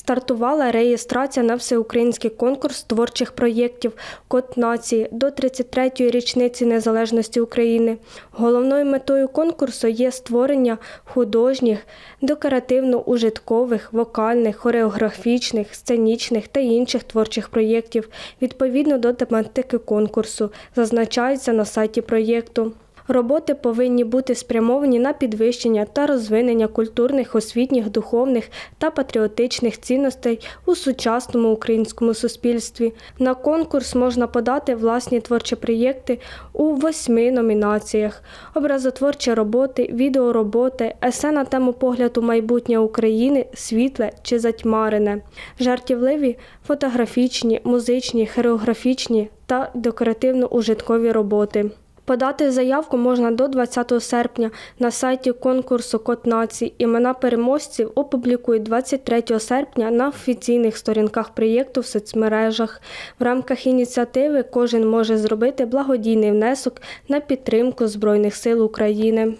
Стартувала реєстрація на всеукраїнський конкурс творчих проєктів Код нації до 33-ї річниці незалежності України. Головною метою конкурсу є створення художніх, декоративно-ужиткових, вокальних, хореографічних, сценічних та інших творчих проєктів відповідно до тематики конкурсу, зазначається на сайті проєкту. Роботи повинні бути спрямовані на підвищення та розвинення культурних, освітніх, духовних та патріотичних цінностей у сучасному українському суспільстві. На конкурс можна подати власні творчі проєкти у восьми номінаціях: образотворчі роботи, відеороботи, есе на тему погляду майбутнє України, світле чи затьмарене, жартівливі, фотографічні, музичні, хореографічні та декоративно-ужиткові роботи. Подати заявку можна до 20 серпня на сайті конкурсу Код нації. Імена переможців опублікують 23 серпня на офіційних сторінках проєкту в соцмережах. В рамках ініціативи кожен може зробити благодійний внесок на підтримку Збройних сил України.